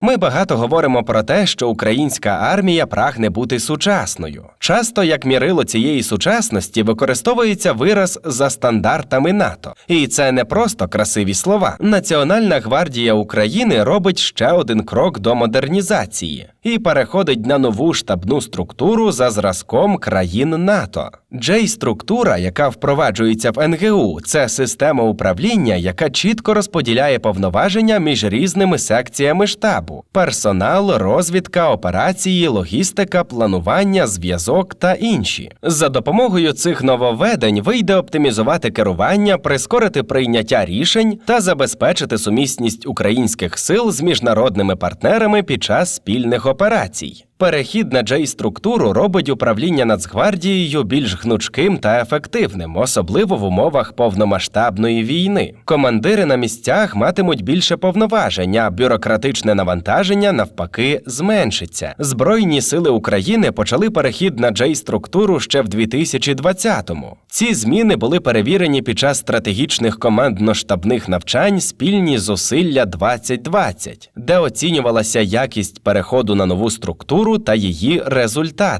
Ми багато говоримо про те, що українська армія прагне бути сучасною. Часто як мірило цієї сучасності використовується вираз за стандартами НАТО. І це не просто красиві слова. Національна гвардія України робить ще один крок до модернізації і переходить на нову штабну структуру за зразком країн НАТО. Джей-структура, яка впроваджується в НГУ, це система управління, яка чітко розподіляє повноваження між різними секціями штабу: персонал, розвідка, операції, логістика, планування, зв'язок та інші. За допомогою цих нововведень вийде оптимізувати керування, прискорити прийняття рішень та забезпечити сумісність українських сил з міжнародними партнерами під час спільних операцій. Перехід на Джей-структуру робить управління Нацгвардією більш гнучким та ефективним, особливо в умовах повномасштабної війни. Командири на місцях матимуть більше повноважень, а бюрократичне навантаження навпаки зменшиться. Збройні сили України почали перехід на Джей-структуру ще в 2020-му. Ці зміни були перевірені під час стратегічних командно-штабних навчань спільні зусилля 2020, де оцінювалася якість переходу на нову структуру та її результати.